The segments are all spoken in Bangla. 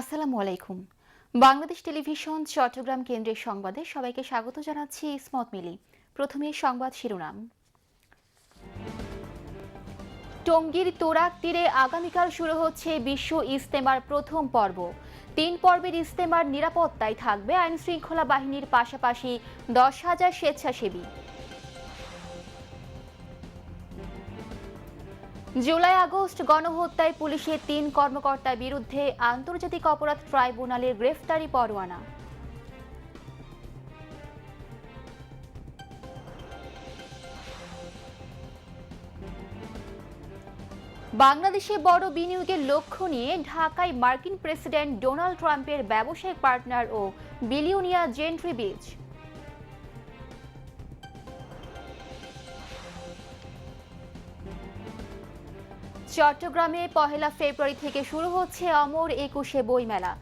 আসসালামু আলাইকুম। বাংলাদেশ টেলিভিশন চট্টগ্রাম কেন্দ্রের সংবাদে সবাইকে স্বাগত জানাচ্ছি ইসমত মিলি। প্রথমে সংবাদ শিরোনাম। টঙ্গীর তোরাক তীরে আগামীকাল শুরু হচ্ছে বিশ্ব ইজতেমার প্রথম পর্ব। তিন পর্বের ইজতেমার নিরাপত্তায় থাকবে আইন শৃঙ্খলা বাহিনীর পাশাপাশি দশ হাজার স্বেচ্ছাসেবী। জুলাই আগস্ট গণহত্যায় পুলিশের তিন কর্মকর্তার বিরুদ্ধে আন্তর্জাতিক অপরাধ ট্রাইব্যুনালের গ্রেফতারি পরোয়ানা। বাংলাদেশে বড় বিনিয়োগের লক্ষ্য নিয়ে ঢাকায় মার্কিন প্রেসিডেন্ট ডোনাল্ড ট্রাম্পের ব্যবসায়িক পার্টনার ও বিলিয়নিয়া জেন্ট্রি বিচ। চট্টগ্রামে পহেলা ফেব্রুয়ারি থেকে শুরু হচ্ছে অমর একুশে বইমেলা।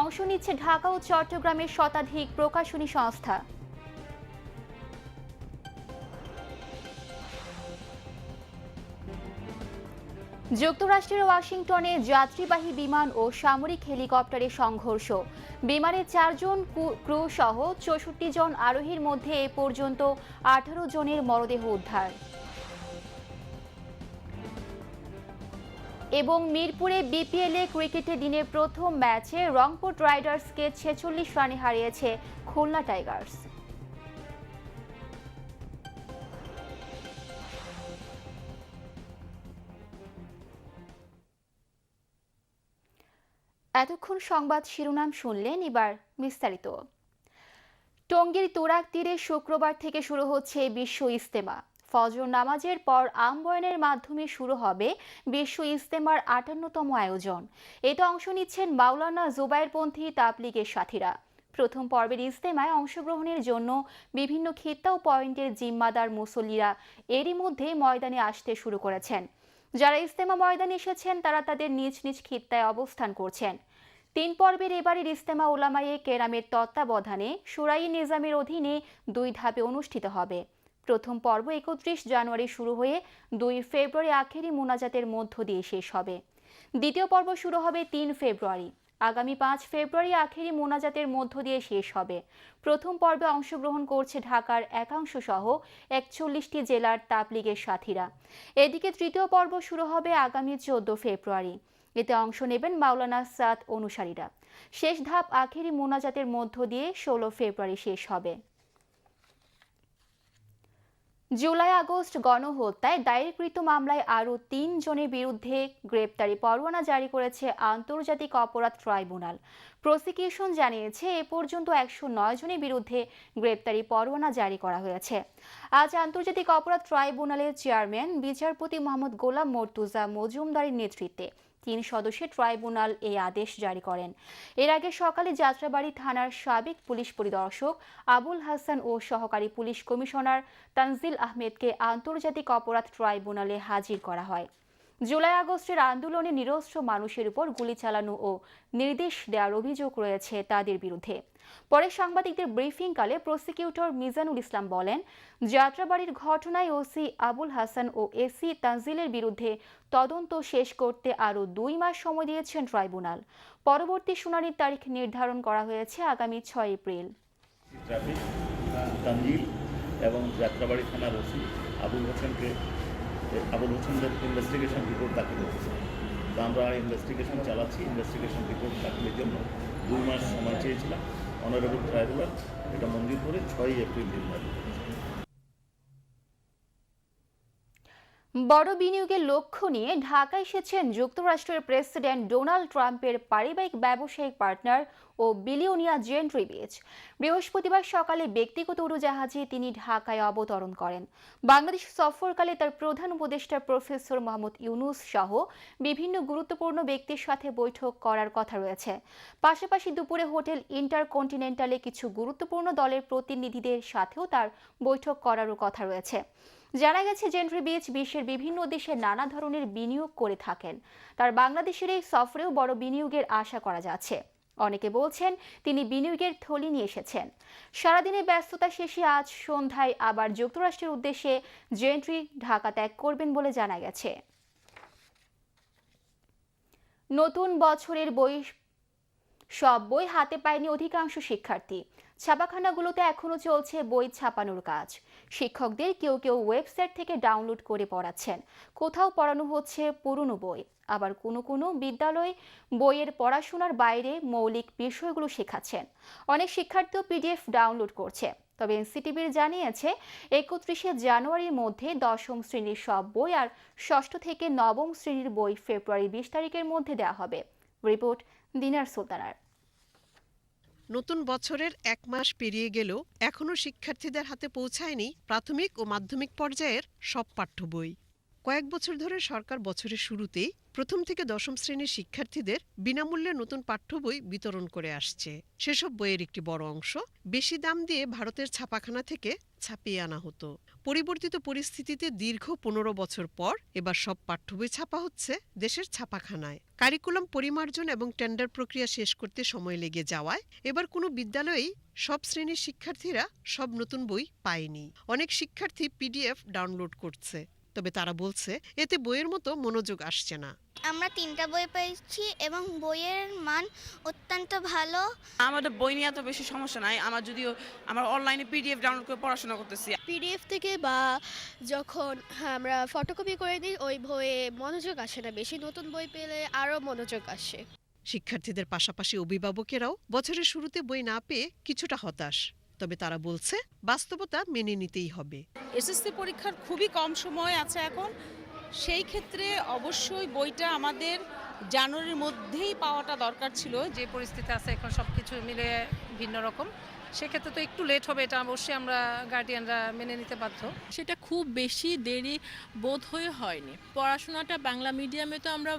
অংশ নিচ্ছে ঢাকা ও চট্টগ্রামের শতাধিক প্রকাশনী সংস্থা। যুক্তরাষ্ট্রের ওয়াশিংটনে যাত্রীবাহী বিমান ও সামরিক হেলিকপ্টারের সংঘর্ষ। বিমানে চারজন ক্রু সহ চৌষট্টি জন আরোহীর মধ্যে এ পর্যন্ত আঠারো জনের মরদেহ উদ্ধার। এবং মিরপুরে বিপিএলে ক্রিকেটে দিনের প্রথম ম্যাচে রংপুর রাইডার্সকে ছেচল্লিশ রানে হারিয়েছে খুলনা টাইগার্স। এতক্ষণ সংবাদ শিরোনাম শুনলেন এবার বিস্তারিত। টঙ্গীর তোরাক তীরে শুক্রবার থেকে শুরু হচ্ছে বিশ্ব ইস্তেমা ফজর নামাজের পর আমবয়নের মাধ্যমে শুরু হবে বিশ্ব ইস্তেমার আটান্নতম আয়োজন। এতে অংশ নিচ্ছেন মাওলানা জুবাইরপন্থী তাবলিগের সাথীরা। প্রথম পর্বের ইস্তেমায় অংশগ্রহণের জন্য বিভিন্ন খিত্তা ও পয়েন্টের জিম্মাদার মুসল্লিরা এরই মধ্যে ময়দানে আসতে শুরু করেছেন। যারা ইস্তেমা ময়দানে এসেছেন, তারা তাদের নিজ নিজ খিত্তায় অবস্থান করছেন। তিন পর্বের এবারের ইস্তেমা ওলামায়ে কেরামের তত্ত্বাবধানে সুরাই নিজামের অধীনে দুই ধাপে অনুষ্ঠিত হবে। প্রথম পর্ব একত্রিশ জানুয়ারি শুরু হয়ে দুই ফেব্রুয়ারি আখেরি মোনাজাতের মধ্য দিয়ে শেষ হবে। দ্বিতীয় পর্ব শুরু হবে তিন ফেব্রুয়ারি। আগামী পাঁচ ফেব্রুয়ারি আখেরি মোনাজাতের মধ্য দিয়ে শেষ হবে। প্রথম পর্বে অংশগ্রহণ করছে ঢাকার একাংশ সহ একচল্লিশটি জেলার তাপলিগের সাথীরা। এদিকে তৃতীয় পর্ব শুরু হবে আগামী চোদ্দ ফেব্রুয়ারি। এতে অংশ নেবেন মাওলানা সাদ অনুসারীরা। শেষ ধাপ আখেরি মোনাজাতের মধ্য দিয়ে ষোলো ফেব্রুয়ারি শেষ হবে। জুলাই আগস্ট গণহত্যায় দায়েরকৃত মামলায় আরও তিন জনের বিরুদ্ধে গ্রেপ্তারি পরোয়ানা জারি করেছে আন্তর্জাতিক অপরাধ ট্রাইব্যুনাল। প্রসিকিউশন জানিয়েছে, এ পর্যন্ত একশো নয় জনের বিরুদ্ধে গ্রেপ্তারি পরোয়ানা জারি করা হয়েছে। আজ আন্তর্জাতিক অপরাধ ট্রাইব্যুনালের চেয়ারম্যান, বিচারপতি মোহাম্মদ গোলাম মর্তুজা মজুমদারের নেতৃত্বে তিন সদস্যের ট্রাইব্যুনাল এই আদেশ জারি করেন। এর আগে সকালে যাত্রাবাড়ি থানার সাবেক পুলিশ পরিদর্শক আবুল হাসান ও সহকারী পুলিশ কমিশনার তানজিল আহমেদকে আন্তর্জাতিক অপরাধ ট্রাইব্যুনালে হাজির করা হয়। জুলাই আগস্টের আন্দোলনে নিরস্ত্র মানুষের উপর গুলি চালানো ও নির্দেশ দেওয়ার অভিযোগ রয়েছে তাদের বিরুদ্ধে। পরে সাংবাদিকদের ব্রিফিংকালে প্রসিকিউটর মিজানুল ইসলাম বলেন, যাত্রাবাড়ির ঘটনায় ওসি আবুল হাসান ও এসি তানজিলের বিরুদ্ধে তদন্ত শেষ করতে আরও দুই মাস সময় দিয়েছেন ট্রাইব্যুনাল। পরবর্তী শুনানির তারিখ নির্ধারণ করা হয়েছে আগামী ছয় এপ্রিল। এবং যাত্রাবাড়ি থানার ওসি আবুল হোসেনকে আবুল হোসেনদের ইনভেস্টিগেশন রিপোর্ট দাখিল হয়েছে। তো আমরা ইনভেস্টিগেশন চালাচ্ছি ইনভেস্টিগেশন রিপোর্ট দাখিলের জন্য দুই মাস সময় চেয়েছিলাম। অনারেবল ট্রাইব্যুনাল এটা মঞ্জুর করে ছয়ই এপ্রিল নির্ধারিত করেছে বড় বিনিয়োগের লক্ষ্য নিয়ে ঢাকা এসেছেন যুক্তরাষ্ট্রের প্রেসিডেন্ট ডোনাল্ড ট্রাম্পের পারিবারিক ব্যবসায়িক পার্টনার ও বিলিয়নিয়া জেন রিবিচ বৃহস্পতিবার সকালে ব্যক্তিগত উড়োজাহাজে তিনি ঢাকায় অবতরণ করেন। বাংলাদেশ সফরকালে তার প্রধান উপদেষ্টা প্রফেসর মোহাম্মদ ইউনুস সহ বিভিন্ন গুরুত্বপূর্ণ ব্যক্তির সাথে বৈঠক করার কথা রয়েছে। পাশাপাশি দুপুরে হোটেল ইন্টারকন্টিনেন্টালে কিছু গুরুত্বপূর্ণ দলের প্রতিনিধিদের সাথেও তার বৈঠক করারও কথা রয়েছে। জানা গেছে জেন্ট্রি বিচ বিশ্বের বিভিন্ন দেশে নানা ধরনের বিনিয়োগ করে থাকেন। তার বাংলাদেশের এই সফরেও বড় বিনিয়োগের আশা করা যাচ্ছে। অনেকে বলছেন, তিনি বিনিয়োগের থলি নিয়ে এসেছেন। সারাদিনের ব্যস্ততা শেষে আজ সন্ধ্যায় আবার যুক্তরাষ্ট্রের উদ্দেশ্যে জেন্ট্রি ঢাকা ত্যাগ করবেন বলে জানা গেছে। নতুন বছরের বই, সব বই হাতে পায়নি অধিকাংশ শিক্ষার্থী। ছাপাখানাগুলোতে এখনও চলছে বই ছাপানোর কাজ। শিক্ষকদের কেউ কেউ ওয়েবসাইট থেকে ডাউনলোড করে পড়াচ্ছেন। কোথাও পড়ানো হচ্ছে পুরনো বই। আবার কোনো কোনো বিদ্যালয় বইয়ের পড়াশোনার বাইরে মৌলিক বিষয়গুলো শেখাচ্ছেন। অনেক শিক্ষার্থীও পিডিএফ ডাউনলোড করছে। তবে এনসিটিভির জানিয়েছে, একত্রিশে জানুয়ারির মধ্যে দশম শ্রেণির সব বই আর ষষ্ঠ থেকে নবম শ্রেণির বই ফেব্রুয়ারি বিশ তারিখের মধ্যে দেওয়া হবে। রিপোর্ট দিনার সুলতানার। নতুন বছরের এক মাস পেরিয়ে গেলেও এখনও শিক্ষার্থীদের হাতে পৌঁছায়নি প্রাথমিক ও মাধ্যমিক পর্যায়ের সব পাঠ্য বই। কয়েক বছর ধরে সরকার বছরের শুরুতেই প্রথম থেকে দশম শ্রেণির শিক্ষার্থীদের বিনামূল্যে নতুন পাঠ্য বই বিতরণ করে আসছে। সেসব বইয়ের একটি বড় অংশ বেশি দাম দিয়ে ভারতের ছাপাখানা থেকে ছাপিয়ে আনা হতো। পরিবর্তিত পরিস্থিতিতে দীর্ঘ পনেরো বছর পর এবার সব পাঠ্য বই ছাপা হচ্ছে দেশের ছাপাখানায়। কারিকুলাম পরিমার্জন এবং টেন্ডার প্রক্রিয়া শেষ করতে সময় লেগে যাওয়ায় এবার কোনো বিদ্যালয়েই সব শ্রেণির শিক্ষার্থীরা সব নতুন বই পায়নি। অনেক শিক্ষার্থী পিডিএফ ডাউনলোড করছে। তবে তারা বলছে এতে বইয়ের মতো মনোযোগ আসছে না। আমরা তিনটা বই পেয়েছি এবং বইয়ের মান অত্যন্ত ভালো। আমাদের বই নিয়ে এত বেশি সমস্যা নাই। আমার যদিও আমার অনলাইনে পিডিএফ ডাউনলোড করে পড়াশোনা করতেছি। পিডিএফ থেকে বা যখন আমরা ফটোকপি করে দিই ওই বইয়ে মনোযোগ আসে না। বেশি নতুন বই পেলে আরও মনোযোগ আসে। শিক্ষার্থীদের পাশাপাশি অভিভাবকেরাও বছরের শুরুতে বই না পেয়ে কিছুটা হতাশ। তবে তারা বলছে বাস্তবতা মেনে নিতেই হবে। এসএসসি পরীক্ষার খুবই কম সময় আছে এখন। সেই ক্ষেত্রে অবশ্যই বইটা আমাদের জানুয়ারির মধ্যেই পাওয়াটা দরকার ছিল। যে পরিস্থিতি আছে এখন সব কিছু মিলে ভিন্ন রকম। সেক্ষেত্রে তো একটু লেট হবে এটা অবশ্যই আমরা গার্ডিয়ানরা মেনে নিতে বাধ্য। সেটা খুব বেশি দেরি বোধ হয়ে হয়নি। পড়াশোনাটা বাংলা মিডিয়ামে তো আমরা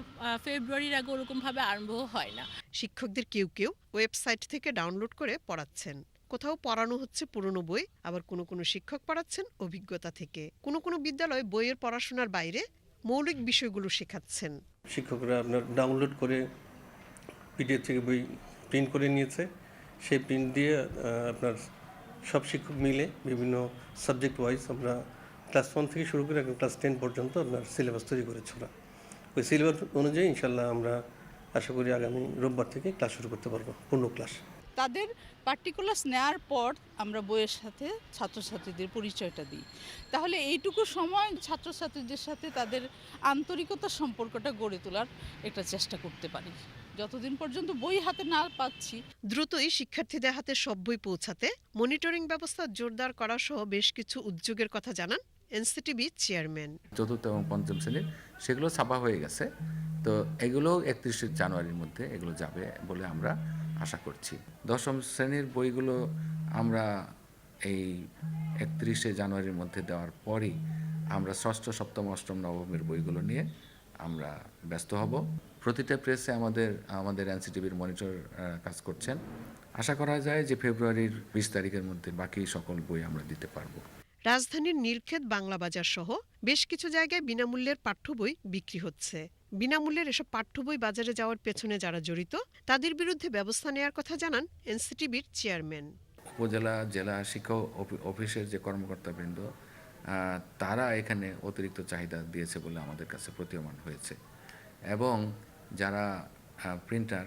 ফেব্রুয়ারির আগে ওরকমভাবে আরম্ভ হয় না। শিক্ষকদের কেউ কেউ ওয়েবসাইট থেকে ডাউনলোড করে পড়াচ্ছেন। কোথাও পড়ানো হচ্ছে পুরনো বই, আবার কোনো কোনো শিক্ষক পড়াচ্ছেন অভিজ্ঞতা থেকে। কোনো কোনো বিদ্যালয় বইয়ের পড়াশোনার বাইরে মৌলিক বিষয়গুলো শেখাচ্ছেন। শিক্ষকরা আপনার ডাউনলোড করে পিডিএফ থেকে বই প্রিন্ট করে নিয়েছে। সেই প্রিন্ট দিয়ে আপনার সব শিক্ষক মিলে বিভিন্ন সাবজেক্ট ওয়াইজ আমরা ক্লাস ওয়ান থেকে শুরু করে ক্লাস টেন পর্যন্ত আপনার সিলেবাস তৈরি করেছি ওরা। ওই সিলেবাস অনুযায়ী ইনশাল্লাহ আমরা আশা করি আগামী রোববার থেকে ক্লাস শুরু করতে পারব, পূর্ণ ক্লাস তাদের পার্টিকুলার্স নেওয়ার পর আমরা বইয়ের সাথে ছাত্রছাত্রীদের পরিচয়টা দিই। তাহলে এইটুকু সময় ছাত্রছাত্রীদের সাথে তাদের আন্তরিকতার সম্পর্কটা গড়ে তোলার একটা চেষ্টা করতে পারি। যতদিন পর্যন্ত বই হাতে না পাচ্ছি। দ্রুতই শিক্ষার্থীদের হাতে সব বই পৌঁছাতে মনিটরিং ব্যবস্থা জোরদার করা সহ বেশ কিছু উদ্যোগের কথা জানান এনসিটিভি চেয়ারম্যান। চতুর্থ এবং পঞ্চম শ্রেণির সেগুলো ছাপা হয়ে গেছে। তো এগুলো একত্রিশে জানুয়ারির মধ্যে এগুলো যাবে বলে আমরা আশা করছি। দশম শ্রেণির বইগুলো আমরা এই একত্রিশে জানুয়ারির মধ্যে দেওয়ার পরই আমরা ষষ্ঠ, সপ্তম, অষ্টম, নবমের বইগুলো নিয়ে আমরা ব্যস্ত হব। প্রতিটা প্রেসে আমাদের আমাদের এনসিটিভির মনিটর কাজ করছেন। আশা করা যায় যে ফেব্রুয়ারির বিশ তারিখের মধ্যে বাকি সকল বই আমরা দিতে পারব। রাজধানীর নীলক্ষেত বাংলা বাজার সহ বেশ কিছু জায়গায় বিনামূল্যের পাঠ্য বই বিক্রি হচ্ছে। বিনামূল্যের এসব পাঠ্য বই বাজারে যাওয়ার পেছনে যারা জড়িত, তাদের বিরুদ্ধে ব্যবস্থা নেওয়ার কথা জানান এনসিটিভির চেয়ারম্যান। উপজেলা, জেলা শিক্ষা অফি- অফিসের যে কর্মকর্তাবৃন্দ তারা এখানে অতিরিক্ত চাহিদা দিয়েছে বলে আমাদের কাছে প্রতীয়মান হয়েছে। এবং যারা প্রিন্টার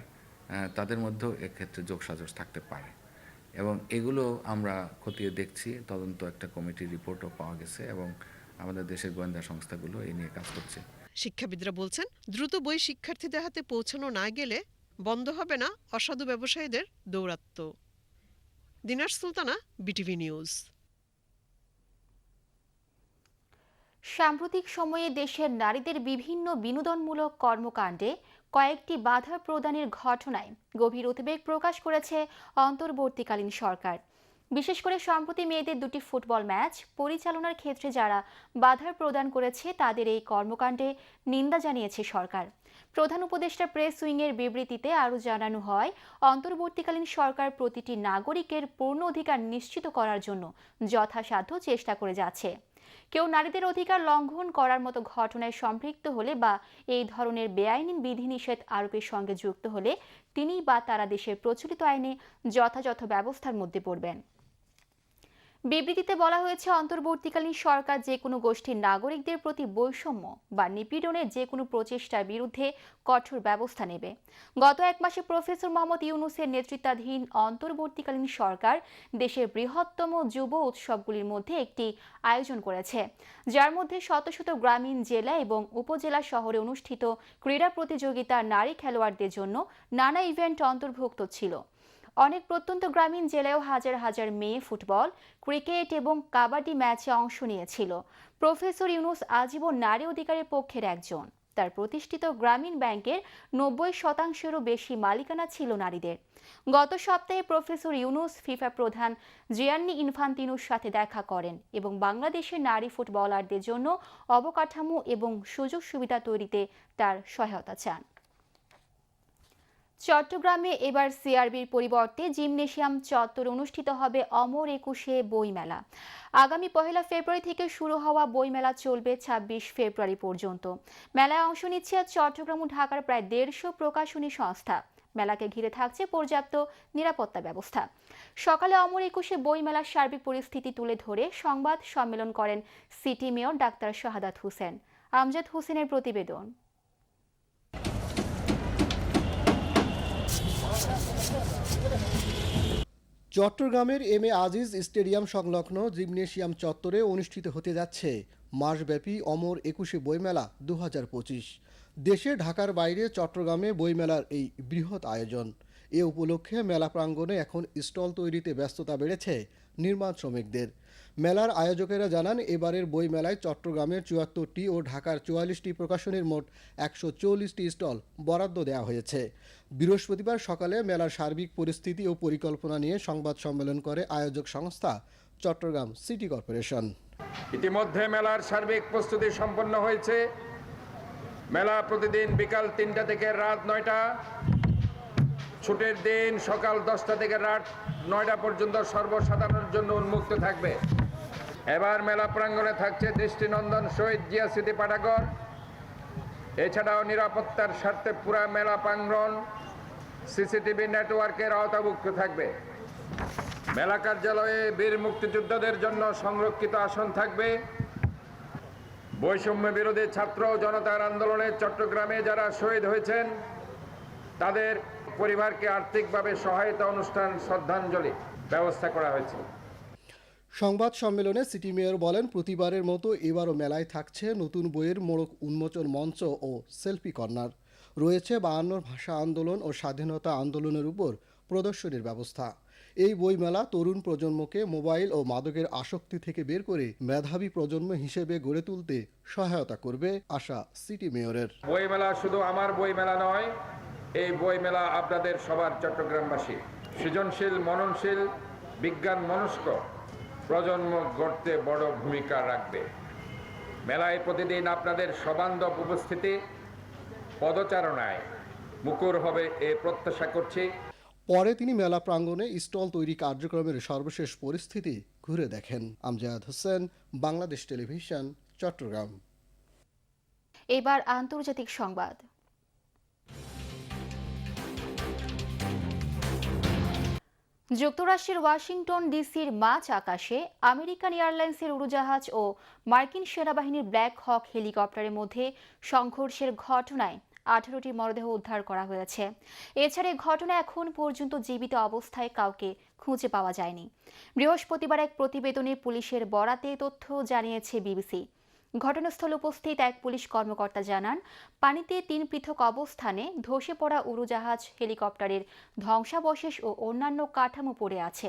তাদের মধ্যেও এক্ষেত্রে যোগসাজশ থাকতে পারে। এবং এগুলো আমরা খতিয়ে দেখছি, তদন্ত একটা কমিটির রিপোর্টও পাওয়া গেছে এবং আমাদের দেশের গোয়েন্দা সংস্থাগুলো এই নিয়ে কাজ করছে। শিক্ষাবিদরা বলছেন, দ্রুত বই শিক্ষার্থীদের হাতে পৌঁছানো না গেলে বন্ধ হবে না অসাধু ব্যবসায়ীদের দৌরাত্ম্য দিনার সুলতানা, বিটিভি নিউজ। সাম্প্রতিক সময়ে দেশের নারীদের বিভিন্ন বিনোদনমূলক কর্মকাণ্ডে কয়েকটি বাধা প্রদানের ঘটনায় গভীর উদ্বেগ প্রকাশ করেছে অন্তর্বর্তীকালীন সরকার। বিশেষ করে সম্প্রতি মেয়েদের দুটি ফুটবল ম্যাচ পরিচালনার ক্ষেত্রে যারা বাধার প্রদান করেছে, তাদের এই কর্মকাণ্ডে নিন্দা জানিয়েছে সরকার। প্রধান উপদেষ্টা প্রেস উইংয়ের বিবৃতিতে আরও জানানো হয়, অন্তর্বর্তীকালীন সরকার প্রতিটি নাগরিকের পূর্ণ অধিকার নিশ্চিত করার জন্য যথাসাধ্য চেষ্টা করে যাচ্ছে। কেউ নারীদের অধিকার লঙ্ঘন করার মতো ঘটনায় সম্পৃক্ত হলে বা এই ধরনের বেআইনি বিধিনিষেধ আরোপের সঙ্গে যুক্ত হলে তিনি বা তারা দেশের প্রচলিত আইনে যথাযথ ব্যবস্থার মধ্যে পড়বেন। বিবৃতিতে বলা হয়েছে, অন্তর্বর্তীকালীন সরকার যে কোনো গোষ্ঠীর নাগরিকদের প্রতি বৈষম্য বা নিপীড়নের যে কোনো প্রচেষ্টার বিরুদ্ধে কঠোর ব্যবস্থা নেবে। গত এক মাসে প্রফেসর মোহাম্মদ ইউনুসের নেতৃত্বাধীন অন্তর্বর্তীকালীন সরকার দেশের বৃহত্তম যুব উৎসবগুলির মধ্যে একটি আয়োজন করেছে, যার মধ্যে শত শত গ্রামীণ জেলা এবং উপজেলা শহরে অনুষ্ঠিত ক্রীড়া প্রতিযোগিতা নারী খেলোয়াড়দের জন্য নানা ইভেন্ট অন্তর্ভুক্ত ছিল। অনেক প্রত্যন্ত গ্রামীণ জেলায়ও হাজার হাজার মেয়ে ফুটবল, ক্রিকেট এবং কাবাডি ম্যাচে অংশ নিয়েছিল। প্রফেসর ইউনুস আজীবন নারী অধিকারের পক্ষের একজন। তার প্রতিষ্ঠিত গ্রামীণ ব্যাংকের নব্বই শতাংশেরও বেশি মালিকানা ছিল নারীদের। গত সপ্তাহে প্রফেসর ইউনুস ফিফা প্রধান জিয়ান্নি ইনফান্তিনুর সাথে দেখা করেন এবং বাংলাদেশের নারী ফুটবলারদের জন্য অবকাঠামো এবং সুযোগ সুবিধা তৈরিতে তার সহায়তা চান। চট্টগ্রামে এবার সিআরবির পরিবর্তে জিমনেশিয়াম চত্বর অনুষ্ঠিত হবে অমর একুশে বইমেলা। আগামী পহেলা ফেব্রুয়ারি থেকে শুরু হওয়া বইমেলা চলবে ছাব্বিশ ফেব্রুয়ারি পর্যন্ত। মেলায় অংশ নিচ্ছে চট্টগ্রাম ও ঢাকার প্রায় দেড়শো প্রকাশনী সংস্থা। মেলাকে ঘিরে থাকছে পর্যাপ্ত নিরাপত্তা ব্যবস্থা। সকালে অমর একুশে বইমেলার সার্বিক পরিস্থিতি তুলে ধরে সংবাদ সম্মেলন করেন city mayor doctor Shahadat Hossain. Amjad হোসেনের প্রতিবেদন। চট্টগ্রামের এম এ আজিজ স্টেডিয়াম সংলগ্ন জিমনেশিয়াম চত্বরে অনুষ্ঠিত হতে যাচ্ছে মাসব্যাপী অমর একুশে বইমেলা দু হাজার পঁচিশ। দেশে ঢাকার বাইরে চট্টগ্রামে বইমেলার এই বৃহৎ আয়োজন। এ উপলক্ষে মেলা প্রাঙ্গণে এখন স্টল তৈরিতে ব্যস্ততা বেড়েছে নির্মাণ শ্রমিকদের। মেলার আয়োজকেরা জানান, এবারের বইমেলায় চট্টগ্রামের চুয়াত্তরটি ও ঢাকার চুয়াল্লিশটি প্রকাশনীর মোট একশো চল্লিশটি স্টল বরাদ্দ দেওয়া হয়েছে। বৃহস্পতিবার সকালে মেলার সার্বিক পরিস্থিতি ও পরিকল্পনা নিয়ে সংবাদ সম্মেলন করে আয়োজক সংস্থা চট্টগ্রাম সিটি কর্পোরেশন। ইতিমধ্যে মেলার সার্বিক প্রস্তুতি সম্পন্ন হয়েছে। মেলা প্রতিদিন বিকাল তিনটা থেকে রাত নয়টা। ছুটির দিন সকাল দশটা থেকে রাত নয়টা পর্যন্ত সর্বসাধারণের জন্য উন্মুক্ত থাকবে। এবার মেলা প্রাঙ্গণে থাকছে দৃষ্টিনন্দন শহীদ জিয়া স্মৃতি পাঠাগর। এছাড়াও নিরাপত্তার স্বার্থে পুরা মেলা প্রাঙ্গণ সিসিটিভি নেটওয়ার্কের আওতাভুক্ত থাকবে। মেলা কার্যালয়ে বীর মুক্তিযোদ্ধাদের জন্য সংরক্ষিত আসন থাকবে। বৈষম্য বিরোধী ছাত্র জনতার আন্দোলনে চট্টগ্রামে যারা শহীদ হয়েছেন, তাদের পরিবারকে আর্থিকভাবে সহায়তা অনুষ্ঠান শ্রদ্ধাঞ্জলি ব্যবস্থা করা হয়েছে। সংবাদ সম্মেলনে সিটি মেয়র বলেন প্রতিবারের মতো এবারও মেলায় থাকছে নতুন বইয়ের মোড়ক উন্মোচন মঞ্চ ও সেলফি কর্নার। রয়েছে বায়ান্নর ভাষা আন্দোলন ও স্বাধীনতা আন্দোলনের উপর প্রদর্শনীর ব্যবস্থা। এই বইমেলা তরুণ প্রজন্মকে মোবাইল ও মাদকের আসক্তি থেকে বের করে মেধাবী প্রজন্ম হিসেবে গড়ে তুলতে সহায়তা করবে আশা সিটি মেয়রের। বইমেলা শুধু আমার বইমেলা নয় এই বই মেলা আপনাদের সবার চট্টগ্রামবাসী। সৃজনশীল মননশীল বিজ্ঞান মনস্ক প্রজন্ম গড়তে বড় ভূমিকা রাখবে। মেলায় প্রতিদিন আপনাদের সবান্ধব উপস্থিতি পদচারণায় মুখর হবে এ প্রত্যাশা করছি। পরে তিনি মেলা প্রাঙ্গণে স্টল তৈরি কার্যক্রমের সর্বশেষ পরিস্থিতি ঘুরে দেখেন। আমজাদ হোসেন বাংলাদেশ টেলিভিশন চট্টগ্রাম। এবার আন্তর্জাতিক সংবাদ। যুক্তরাষ্ট্রের ওয়াশিংটন ডিসির মাঝ আকাশে আমেরিকান এয়ারলাইন্সের উড়োজাহাজ ও মার্কিন সেনাবাহিনীর ব্ল্যাক হক হেলিকপ্টারের মধ্যে সংঘর্ষের ঘটনায় আঠারোটি মরদেহ উদ্ধার করা হয়েছে। এছাড়া এই ঘটনায় এখন পর্যন্ত জীবিত অবস্থায় কাউকে খুঁজে পাওয়া যায়নি। বৃহস্পতিবার এক প্রতিবেদনে পুলিশের বরাতে তথ্য জানিয়েছে বিবিসি। ঘটনাস্থলে উপস্থিত এক পুলিশ কর্মকর্তা জানান, পানিতে তিন পৃথক অবস্থানে ধসে পড়া উড়োজাহাজ, হেলিকপ্টারের ধ্বংসাবশেষ ও অন্যান্য কাঠামো পড়ে আছে।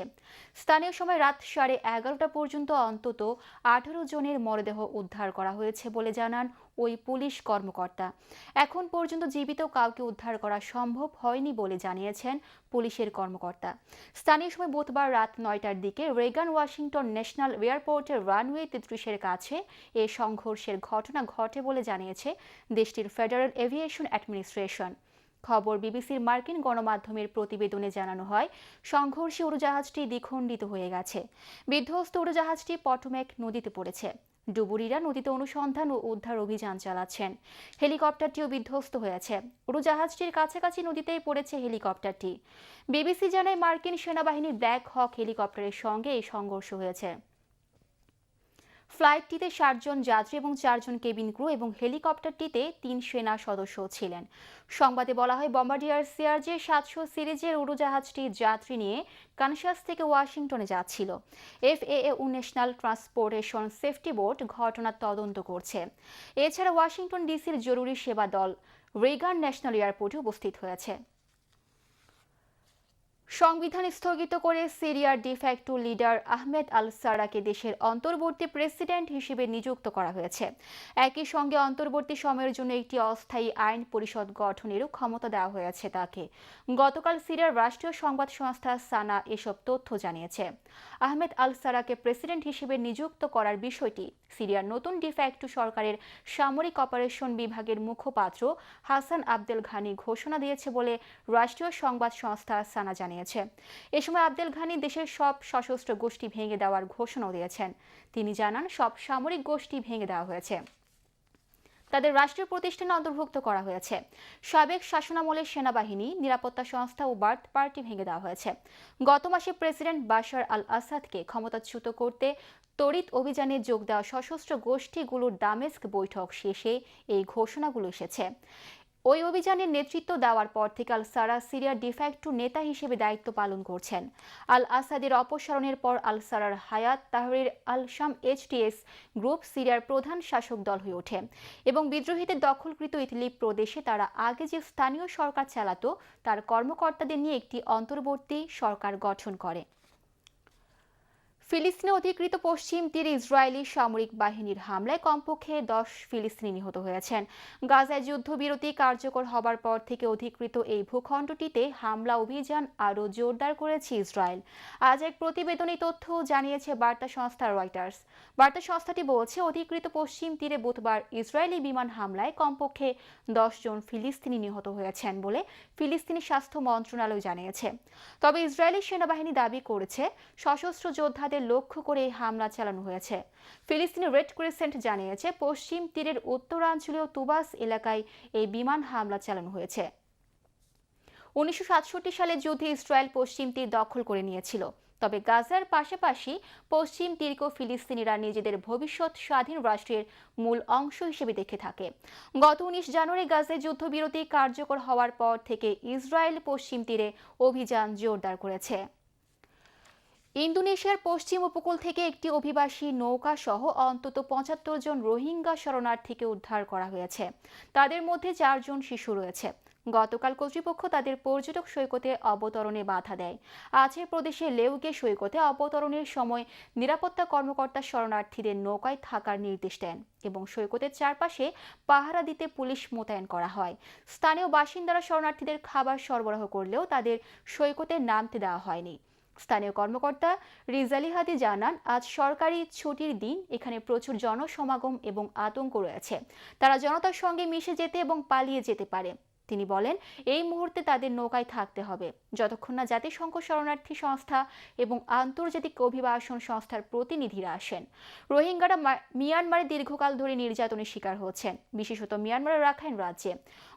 স্থানীয় সময় রাত সাড়ে এগারোটা পর্যন্ত অন্তত আঠারো জনের মরদেহ উদ্ধার করা হয়েছে বলে জানান ওই পুলিশ কর্মকর্তা। এখন পর্যন্ত জীবিত কাউকে উদ্ধার করা সম্ভব হয়নি বলে জানিয়েছেন পুলিশের কর্মকর্তা। স্থানীয় সময় বুধবার রাত নয়টার দিকে রেগান ওয়াশিংটন ন্যাশনাল এয়ারপোর্টের রানওয়ে তেত্রিশের কাছে এ সংঘর্ষের ঘটনা ঘটে বলে জানিয়েছে দেশটির ফেডারেল এভিয়েশন অ্যাডমিনিস্ট্রেশন। খবর বিবিসির মার্কিন গণমাধ্যমের প্রতিবেদনে জানানো হয়, সংঘর্ষে উড়োজাহাজটি দ্বিখণ্ডিত হয়ে গেছে। বিধ্বস্ত উড়োজাহাজটি পটমেক নদীতে পড়েছে। ডুবুরিরা নদীতে অনুসন্ধান ও উদ্ধার অভিযান চালাচ্ছেন। হেলিকপ্টারটিও বিধ্বস্ত হয়েছে। উড়োজাহাজটির কাছাকাছি নদীতেই পড়েছে হেলিকপ্টারটি। বিবিসি জানায় মার্কিন সেনাবাহিনীর ব্ল্যাক হক হেলিকপ্টারের সঙ্গে এই সংঘর্ষ হয়েছে। ফ্লাইটটিতে ষাটজন যাত্রী এবং চারজন কেবিন ক্রু এবং হেলিকপ্টারটিতে তিন সেনা সদস্য ছিলেন। সংবাদে বলা হয়, বম্বার্ডিয়ার সিআরজে সাতশো সিরিজের উড়োজাহাজটি যাত্রী নিয়ে কানসাস থেকে ওয়াশিংটনে যাচ্ছিল। FAA National Transportation Safety Board ঘটনার তদন্ত করছে। এছাড়া ওয়াশিংটন ডিসির জরুরি সেবা দল রেগান ন্যাশনাল এয়ারপোর্টে উপস্থিত হয়েছে। সংবিধান স্থগিত করে সিরিয়ার de facto leader Ahmed al সারাকে দেশের অন্তর্বর্তী প্রেসিডেন্ট হিসেবে নিযুক্ত করা হয়েছে। একই সঙ্গে অন্তর্বর্তী সময়ের জন্য একটি অস্থায়ী আইন পরিষদ গঠনেরও ক্ষমতা দেওয়া হয়েছে তাকে। গতকাল সিরিয়ার রাষ্ট্রীয় সংবাদ সংস্থা সানা এসব তথ্য জানিয়েছে। আহমেদ আল সারাকে প্রেসিডেন্ট হিসেবে নিযুক্ত করার বিষয়টি সিরিয়ার নতুন ডিফ্যাক্টো সরকারের সামরিক অপারেশন বিভাগের মুখপাত্র হাসান আব্দেল ঘানি ঘোষণা দিয়েছে বলে রাষ্ট্রীয় সংবাদ সংস্থা সানা জানিয়েছে। এ সময় আব্দেল ঘানি দেশের সব সশস্ত্র গোষ্ঠী ভেঙে দেওয়ার ঘোষণাও দিয়েছেন। তিনি জানান, সব সামরিক গোষ্ঠী ভেঙে দেওয়া হয়েছে। তাদের রাষ্ট্রীয় প্রতিষ্ঠানে অন্তর্ভুক্ত করা হয়েছে। সাবেক শাসনামলের সেনাবাহিনী, নিরাপত্তা সংস্থা ও বার্থ পার্টি ভেঙে দেওয়া হয়েছে। গত মাসে প্রেসিডেন্ট বাশার আল আসাদকে ক্ষমতাচ্যুত করতে তড়িৎ অভিযানে যোগ দেওয়া সশস্ত্র গোষ্ঠীগুলোর দামেস্ক বৈঠক শেষে এই ঘোষণাগুলো এসেছে। ওই অভিযানের নেতৃত্ব দেওয়ার পর থেকে আল সারা সিরিয়ার ডিফ্যাক্টো নেতা হিসেবে দায়িত্ব পালন করছেন। আল আসাদের অপসারণের পর আল সারার হায়াত তাহরির আল শাম এইচটিএস গ্রুপ সিরিয়ার প্রধান শাসক দল হয়ে ওঠে এবং বিদ্রোহীদের দখলকৃত ইতলিপ প্রদেশে তারা আগে যে স্থানীয় সরকার চালাতো, তার কর্মকর্তাদের নিয়ে একটি অন্তর্বর্তী সরকার গঠন করে। ফিলিস্তিনে অধিকৃত পশ্চিম তীরে ইসরায়েলি সামরিক বাহিনীর হামলায় কমপক্ষে দশ ফিলিস্তিনি নিহত হয়েছেন। গাজায় যুদ্ধবিরতি কার্যকর হবার পর থেকে অধিকৃত এই ভূখণ্ডটিতে হামলা অভিযান আরও জোরদার করেছে ইসরায়েল। আজ এক প্রতিবেদনী তথ্য জানিয়েছে বার্তা সংস্থা রয়টার্স। বার্তা সংস্থাটি বলছে, অধিকৃত পশ্চিম তীরে বুধবার ইসরায়েলি বিমান হামলায় কমপক্ষে জন ফিলিস্তিনি নিহত হয়েছেন বলে ফিলিস্তিনি স্বাস্থ্য মন্ত্রণালয় জানিয়েছে। তবে ইসরায়েলি সেনাবাহিনী দাবি করেছে, সশস্ত্র যোদ্ধাদের লক্ষ্য করে হামলা চালানো হয়েছে। ফিলিস্তিনি রেড ক্রিসেন্ট জানিয়েছে, পশ্চিম তীরের উত্তরাঞ্চলীয় তুবাস এলাকায় এই বিমান হামলা চালানো হয়েছে। উনিশশো সালে যুদ্ধে ইসরায়েল পশ্চিম তীর দখল করে নিয়েছিল। তবে গাজার পাশাপাশি পশ্চিম তীরকেও ফিলিস্তিনিরা নিজেদের ভবিষ্যৎ স্বাধীন রাষ্ট্রের মূল অংশ হিসেবে দেখে থাকে। গত উনিশ জানুয়ারি গাজে যুদ্ধবিরতি কার্যকর হওয়ার পর থেকে ইসরায়েল পশ্চিম তীরে অভিযান জোরদার করেছে। ইন্দোনেশিয়ার পশ্চিম উপকূল থেকে একটি অভিবাসী নৌকা সহ অন্তত পঁচাত্তর জন রোহিঙ্গা শরণার্থীকে উদ্ধার করা হয়েছে। তাদের মধ্যে চারজন শিশু রয়েছে। গতকাল কর্তৃপক্ষ তাদের পর্যটক সৈকতে অবতরণে বাধা দেয়। আজের প্রদেশে লেউগে সৈকতে অবতরণের সময় নিরাপত্তা কর্মকর্তা শরণার্থীদের নৌকায় থাকার নির্দেশ দেন এবং সৈকতের চারপাশে পাহারা দিতে পুলিশ মোতায়েন করা হয়। স্থানীয় বাসিন্দারা শরণার্থীদের খাবার সরবরাহ করলেও তাদের সৈকতে নামতে দেওয়া হয়নি। স্থানীয় কর্মকর্তা রিজালি হাদি জানান, আজ সরকারি ছুটির দিন, এখানে প্রচুর জনসমাগম এবং আতঙ্ক রয়েছে। তারা জনতার সঙ্গে মিশে যেতে এবং পালিয়ে যেতে পারে। তিনি বলেন, এই মুহূর্তে তাদের নৌকায় থাকতে হবে। যতক্ষণ না জাতিসংঘ শরণার্থী সংস্থা এবং আন্তর্জাতিক অভিবাসন সংস্থার প্রতিনিধিরা আসেন। রোহিঙ্গারা মিয়ানমারে দীর্ঘকাল ধরে নির্যাতনের শিকার হচ্ছেন। বিশেষত মিয়ানমারের রাখাইন রাজ্যে।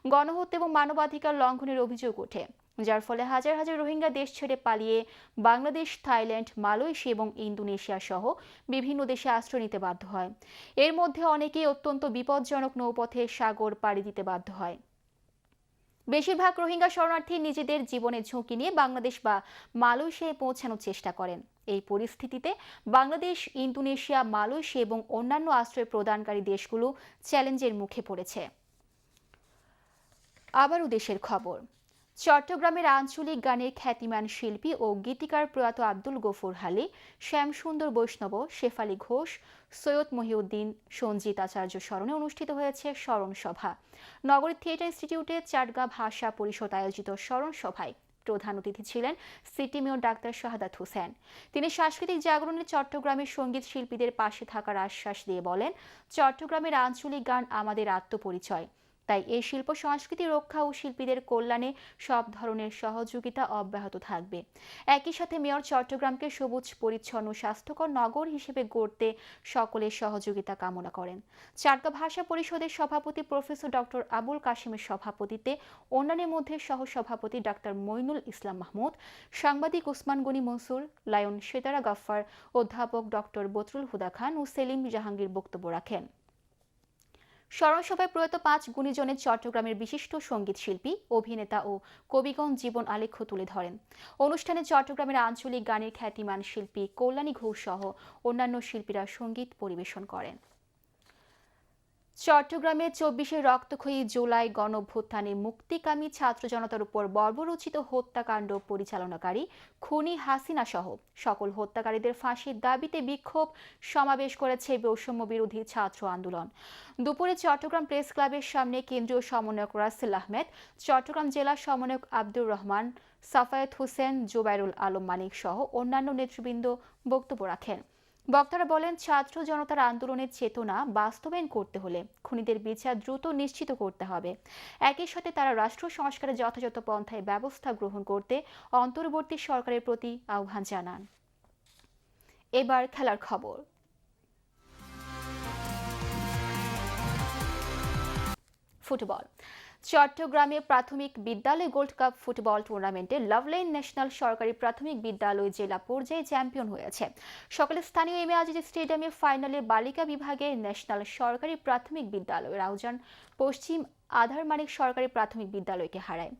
গণহত্যা এবং মানবাধিকার লঙ্ঘনের অভিযোগ ওঠে। যার ফলে হাজার হাজার রোহিঙ্গা দেশ ছেড়ে পালিয়ে বাংলাদেশ, থাইল্যান্ড, মালয়েশিয়া এবং ইন্দোনেশিয়া সহ বিভিন্ন দেশে আশ্রয় নিতে বাধ্য হয়। এর মধ্যে অনেকেই অত্যন্ত বিপজ্জনক নৌপথে সাগর পাড়ি দিতে বাধ্য হয়। বেশিরভাগ রোহিঙ্গা শরণার্থী নিজেদের জীবনের ঝুঁকি নিয়ে বাংলাদেশ বা মালয়েশিয়ায় পৌঁছানোর চেষ্টা করেন। এই পরিস্থিতিতে বাংলাদেশ, ইন্দোনেশিয়া, মালয়েশিয়া এবং অন্যান্য আশ্রয় প্রদানকারী দেশগুলো চ্যালেঞ্জের মুখে পড়েছে। আবারও দেশের খবর। চট্টগ্রামের আঞ্চলিক গানের খ্যাতিমান শিল্পী ও গীতিকার প্রয়াত আব্দুল গফুর হালি, শ্যামসুন্দর বৈষ্ণব শেফালি ঘোষ, সৈয়দ মহিউদ্দিন, সঞ্জিত আচার্য স্মরণে অনুষ্ঠিত হয়েছে স্মরণ সভা। নগরীর থিয়েটার ইনস্টিটিউটে চাটগা ভাষা পরিষদ আয়োজিত স্মরণ সভায় প্রধান অতিথি ছিলেন city mayor doctor Shahadat Hossain. তিনি সাংস্কৃতিক জাগরণে চট্টগ্রামের সংগীত শিল্পীদের পাশে থাকার আশ্বাস দিয়ে বলেন, চট্টগ্রামের আঞ্চলিক গান আমাদের আত্মপরিচয়। তাই এই শিল্প সংস্কৃতি রক্ষা ও শিল্পীদের কল্যাণে সব ধরনের সহযোগিতা অব্যাহত থাকবে। একই সাথে মেয়র চট্টগ্রামকে সবুজ, পরিচ্ছন্ন, স্বাস্থ্যকর নগর হিসেবে গড়তে সকলের সহযোগিতা কামনা করেন। চারকা ভাষা পরিষদের সভাপতি প্রফেসর ডক্টর আবুল কাশিমের সভাপতিত্বে অন্যান্যের মধ্যে সহসভাপতি ডাক্তার মইনুল ইসলাম মাহমুদ, সাংবাদিক ওসমান গনি মনসুর, লায়ন সেতারা গাফফার, অধ্যাপক ডক্টর বতরুল হুদা খান ও সেলিম জাহাঙ্গীর বক্তব্য রাখেন। স্মরণসভায় প্রয়াত পাঁচ গুণীজনের চট্টগ্রামের বিশিষ্ট সংগীত শিল্পী, অভিনেতা ও কবিগণ জীবন আলেখ্য তুলে ধরেন। অনুষ্ঠানে চট্টগ্রামের আঞ্চলিক গানের খ্যাতিমান শিল্পী কল্যাণী ঘোষ সহ অন্যান্য শিল্পীরা সংগীত পরিবেশন করেন। চট্টগ্রামে চব্বিশে রক্তক্ষয়ী জুলাই গণভ্যুত্থানে মুক্তিকামী ছাত্র জনতার উপর বর্বরচিত হত্যাকাণ্ড পরিচালনাকারী খুনি হাসিনা সহ সকল হত্যাকারীদের ফাঁসির দাবিতে বিক্ষোভ সমাবেশ করেছে বৈষম্য বিরোধী ছাত্র আন্দোলন। দুপুরে চট্টগ্রাম প্রেস ক্লাবের সামনে কেন্দ্রীয় সমন্বয়ক রাসেল আহমেদ, চট্টগ্রাম জেলা সমন্বয়ক আব্দুর রহমান, সাফায়েত হোসেন, জুবাইরুল আলম মানিক সহ অন্যান্য নেতৃবৃন্দ বক্তব্য রাখেন। বক্তারা বলেন, ছাত্র জনতার আন্দোলনের চেতনা বাস্তবায়ন করতে হলে খুনিদের বিচার দ্রুত নিশ্চিত করতে হবে। একই সাথে তারা রাষ্ট্র সংস্কারের যথাযথ পন্থায় ব্যবস্থা গ্রহণ করতে অন্তর্বর্তী সরকারের প্রতি আহ্বান জানান। এবার খেলার খবর। ফুটবল। চট্টগ্রামে প্রাথমিক বিদ্যালয় গোল্ড কাপ ফুটবল টুর্নামেন্টে লাভলাইন ন্যাশনাল সরকারি প্রাথমিক বিদ্যালয় জেলা পর্যায়ে চ্যাম্পিয়ন হয়েছে। সকালে স্থানীয় এম এ আজিজ স্টেডিয়ামে ফাইনালে বালিকা বিভাগে ন্যাশনাল সরকারি প্রাথমিক বিদ্যালয় রাউজান পশ্চিম আধার মানিক সরকারি প্রাথমিক বিদ্যালয়কে হারায়।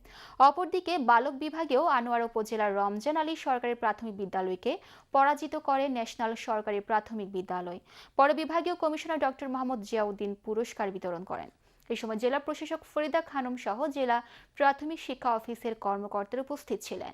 অপরদিকে বালক বিভাগেও আনোয়ার উপজেলার রমজান আলী সরকারি প্রাথমিক বিদ্যালয়কে পরাজিত করে ন্যাশনাল সরকারি প্রাথমিক বিদ্যালয়। পরে বিভাগীয় কমিশনার ডক্টর মোহাম্মদ জিয়াউদ্দিন পুরস্কার বিতরণ করেন। এই সময় জেলা প্রশাসক ফরিদা খানম সহ জেলা প্রাথমিক শিক্ষা অফিসের কর্মকর্তারা উপস্থিত ছিলেন।